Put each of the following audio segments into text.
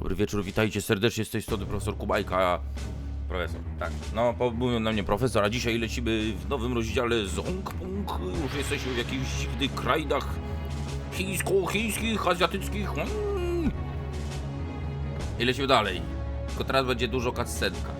Dobry wieczór, witajcie serdecznie z tej strony profesor Kubajka. Profesor, tak. No, mówią na mnie profesor, a dzisiaj lecimy w nowym rozdziale Zong Pong. Już jesteśmy w jakichś dziwnych krainach chińsko-chińskich, azjatyckich. Mm. I lecimy dalej. Tylko teraz będzie dużo cutscenka.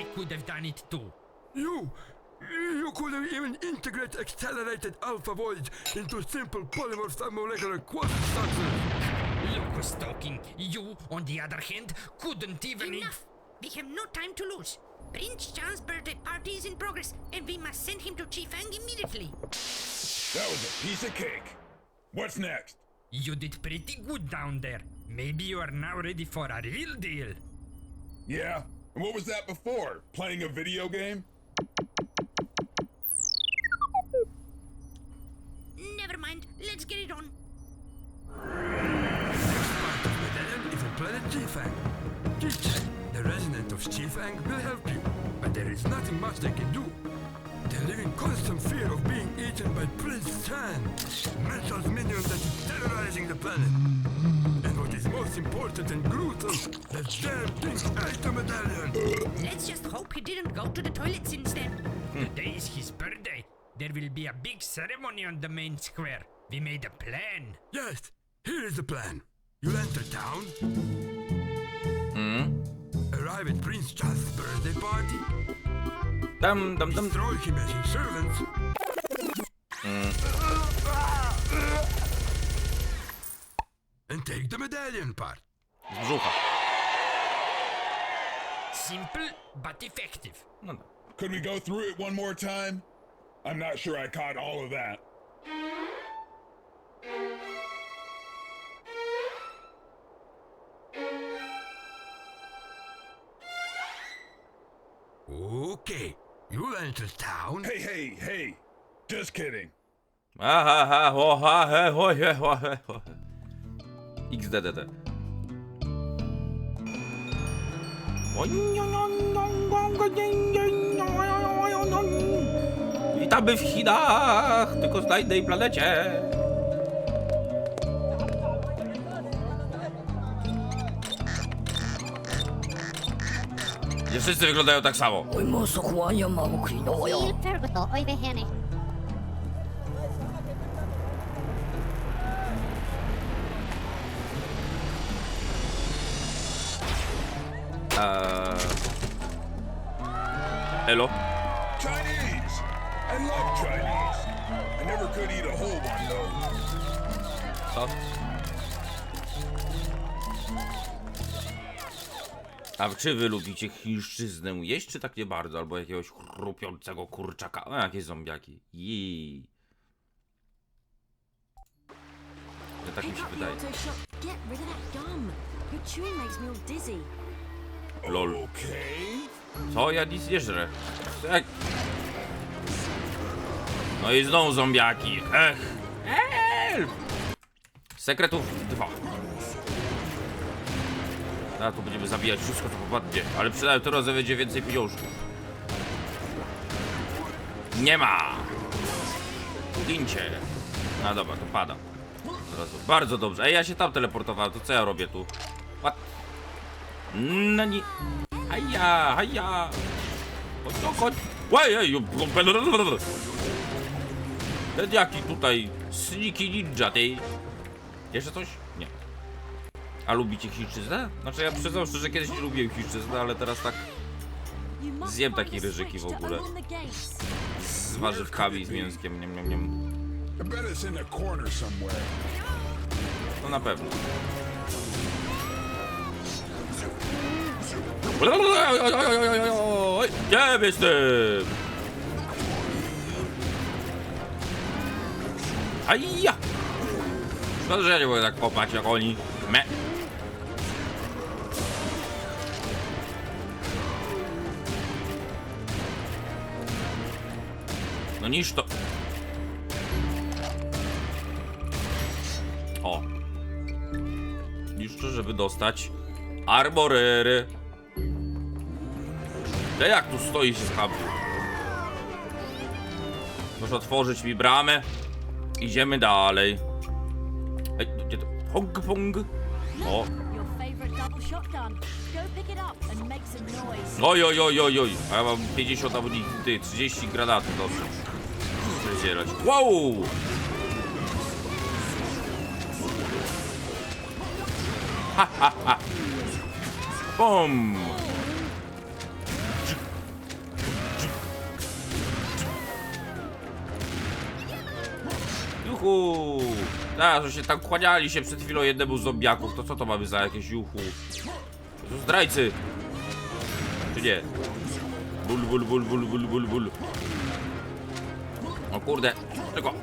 I could have done it too. You. You could have even integrate accelerated alpha void into simple polymer submolecular quantum structures. Look was talking. You, on the other hand, couldn't even. Enough! We have no time to lose. Prince Charles' birthday party is in progress, and we must send him to Chifang immediately. That was a piece of cake. What's next? You did pretty good down there. Maybe you are now ready for a real deal. Yeah? And what was that before? Playing a video game? Resident of Chifang, will help you, but there is nothing much they can do. They live in constant fear of being eaten by Prince Chan, Mental's minion that is terrorizing the planet. And what is most important and brutal, the damn thing ate the medallion. Let's just hope he didn't go to the toilet since then. Hmm. Today is his birthday. There will be a big ceremony on the main square. We made a plan. Yes, here is the plan. You'll enter town, arrive at Prince Charles' birthday party, Dam, dam, dam. destroy him as his servants, and take the medallion part. Z brzucha. Simple but effective. No, no. Could we go through it one more time? I'm not sure I caught all of that. Okay, you enter town. Hey, hey, hey! Just kidding. Aha, ha, ho, ha, he, ho, he, ho, he, ho. XDDD. Witamy w Chinach, tylko na innej planecie. Hello. wszyscy wyglądają tak samo. Oj, mało oj Chinese! I love Chinese. I never could eat a whole one though. A czy wy lubicie chińszczyznę jeść, czy tak nie bardzo? Albo jakiegoś chrupiącego kurczaka? O, jakieś zombiaki. Jii. No tak mi się wydaje. Lol. Co? Ja nic nie żrę. Tak. No i znowu zombiaki. Ech. Help! Sekretów dwa. A tu będziemy zabijać wszystko, co popadnie. Ale przynajmniej to razem będzie więcej pieniążków. Nie ma! Gincie. No dobra, to pada. Razu. Bardzo dobrze. Ej, ja się tam teleportowałem, to co ja robię tu? What? No nie... Haja, haja! Chodź, no, chodź! Łej, ej, Ten jaki tutaj sneaky ninja, tej. Jeszcze coś? A lubicie chińszczyznę? Znaczy ja przyznam szczerze, że kiedyś nie lubiłem chińszczyznę, ale teraz tak Zjem takie ryżyki w ogóle. z warzywkami, z mięskiem, nie, nie, nie. I bet it's in the corner somewhere. To na pewno. Gdzie jestem? Aja! Szkoda, że ja nie mogę tak kopać jak oni. Me. No niż to. O. Niszczę, żeby dostać armorery. Ja jak tu stoi się schabił? Proszę otworzyć mi bramę. Idziemy dalej. Ej, gdzie to? Pong, pong. O. Oj, oj, oj, oj, oj. A ja mam 50 amunicji, ty, 30 granatów, dobrze. Przedzierać. Wow! Ha, ha, ha. Bom! Juhu! Tak, że się tam kłaniali się przed chwilą jednemu z zombiaków. To co to mamy za jakieś są zdrajcy! Czy nie? Ból, ból, ból, ból, ból, ból, ból. O kurde, tylko.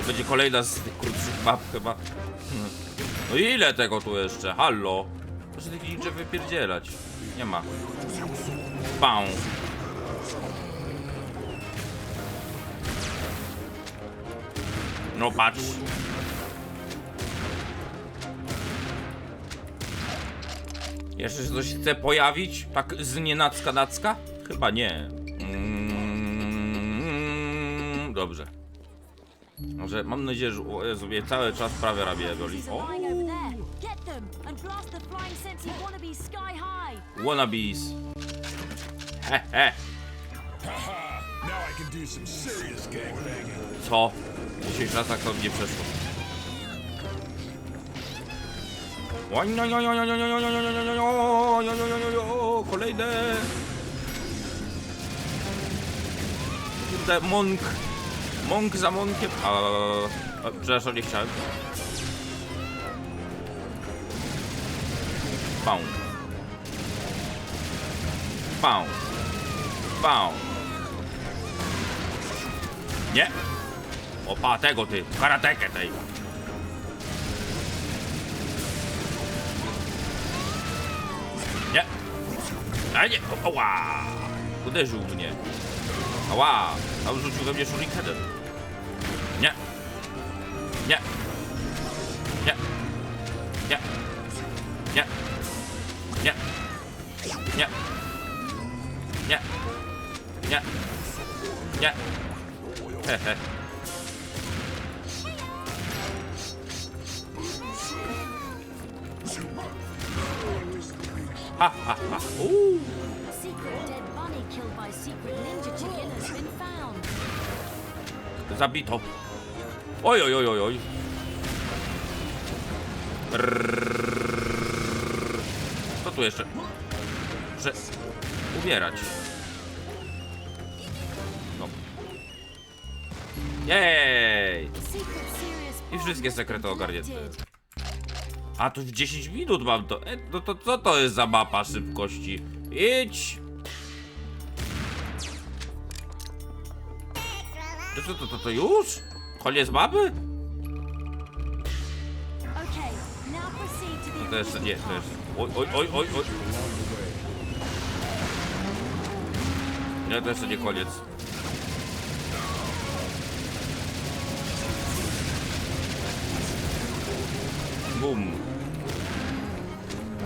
To będzie kolejna z tych krótszych map chyba. No ile tego tu jeszcze? Hallo? Proszę tych ninja wypierdzielać. Nie ma. Pał. No patrz. Jeszcze coś chce pojawić? Tak z nienacka nacka? Chyba nie. Mm, dobrze. Może mam nadzieję, że o Jezu, cały czas prawie rabie goli. O! Wannabes! He, he! Co? W dzisiejszych to mnie przeszło. Kolejne! Kurde, monk! Monk za monkiem. A, a, przepraszam, nie chciałem. Pał. Pał. Pał. Nie! Opa, tego ty, karatekę tej. Nie. A nie, o- ała. Uderzył mnie. Ała, a rzucił we mnie shurikenem. Nie. Nie. Nie. Nie. Nie. Nie. Nie. Nie. Nie. Nie. Hehe. Ha ha ha. Uuu. A secret dead bunny killed by secret ninja chicken has been found. Zabito. Oj, oj, oj, oj, oj. Co tu jeszcze? Muszę ubierać. No. Jej! I wszystkie sekrety ogarnięte. A tu w 10 minut mam to. E, no to co to jest za mapa szybkości? Idź! To co to, to, to już? Koniec mapy? To jeszcze nie, to jeszcze. Oj, oj, oj, oj, oj. Nie, to jeszcze nie koniec. Bum.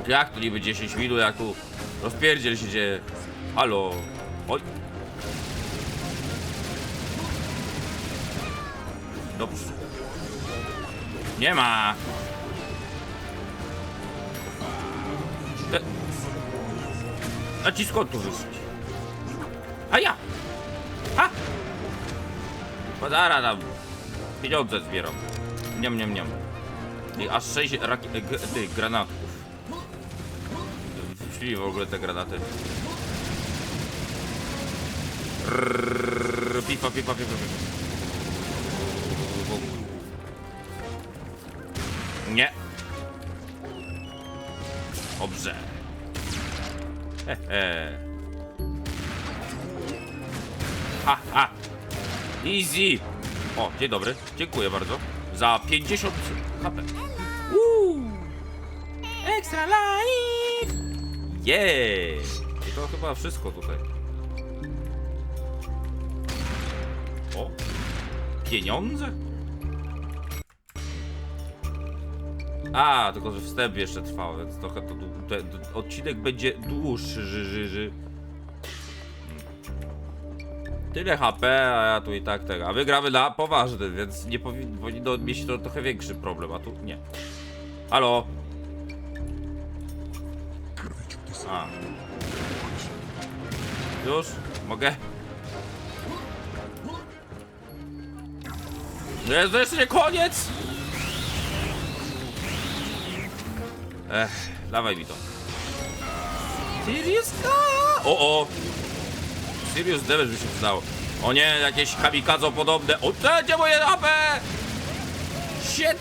Jak to niby 10 minut, jak tu rozpierdziel się dzieje. Halo. Oj. Dobrze. Nie ma. E... A ci skąd tu wyszli? A ja! A! Podara tam pieniądze zbieram. Niam, niam, niam. I aż 6 raki... tych granatów. Wrzucili w ogóle te granaty. Rrrr, Pipa, pipa, pipa, pipa. Nie. Dobrze. Hehe. Ha, ha. Easy. O, dzień dobry. Dziękuję bardzo. Za 50 HP. Uuu. Extra life. Jej. I to chyba wszystko tutaj. O. Pieniądze? A, tylko że wstęp jeszcze trwał, więc trochę to, te, te, odcinek będzie dłuższy. Ży, ży, ży. Tyle HP, a ja tu i tak tego. A wygramy na poważny, więc nie powinno, powinno mieć to trochę większy problem, a tu nie. Halo? A. Już? Mogę? No jest, to jeszcze nie koniec! Ech, dawaj mi to. Serious? O, o! Serious damage by się przydało. O nie, jakieś kamikazo podobne. O, gdzie moje HP? Shit!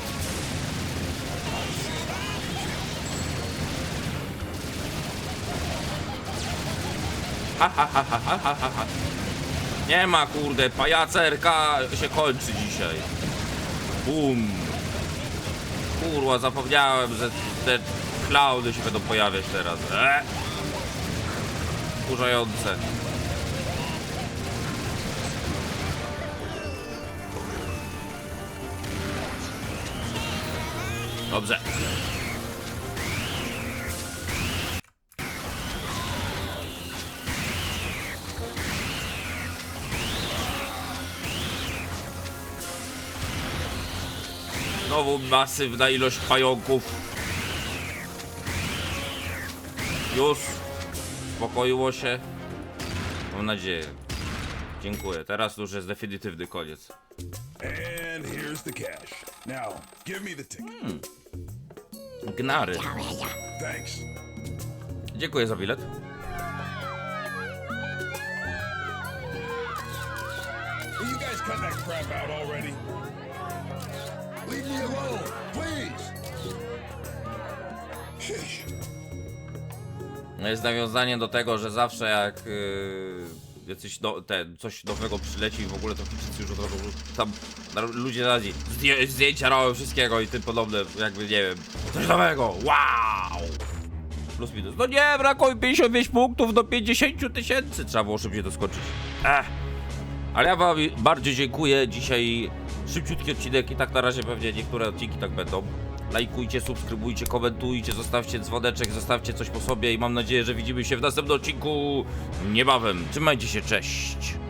Ha, ha, ha, ha, ha, ha, ha, ha. Nie ma, kurde, pajacerka się kończy dzisiaj. Bum. Kurwa, zapomniałem, że te klauny się będą pojawiać teraz. E? Kurzające. Dobrze. Znowu masywna ilość pająków. Już. Uspokoiło się. Mam nadzieję. Dziękuję. Teraz już jest definitywny koniec. And here's the cash. Now, give me the ticket. Gnary. Thanks. Dziękuję za bilet. Will you guys cut that crap out already? Leave me alone, please. Sheesh. No Jest nawiązanie do tego, że zawsze jak yy, jacyś ten, coś nowego przyleci w ogóle to Chińczycy już od razu tam ludzie radzi zdję, zdjęcia robią wszystkiego i tym podobne, jakby nie wiem, coś nowego, wow! Plus minus. No nie, brakuje 55 punktów do 50 tysięcy, trzeba było szybciej to skończyć. Ech. Ale ja wam bardzo dziękuję, dzisiaj szybciutki odcinek i tak na razie pewnie niektóre odcinki tak będą. Lajkujcie, subskrybujcie, komentujcie, zostawcie dzwoneczek, zostawcie coś po sobie i mam nadzieję, że widzimy się w następnym odcinku niebawem. Trzymajcie się, cześć!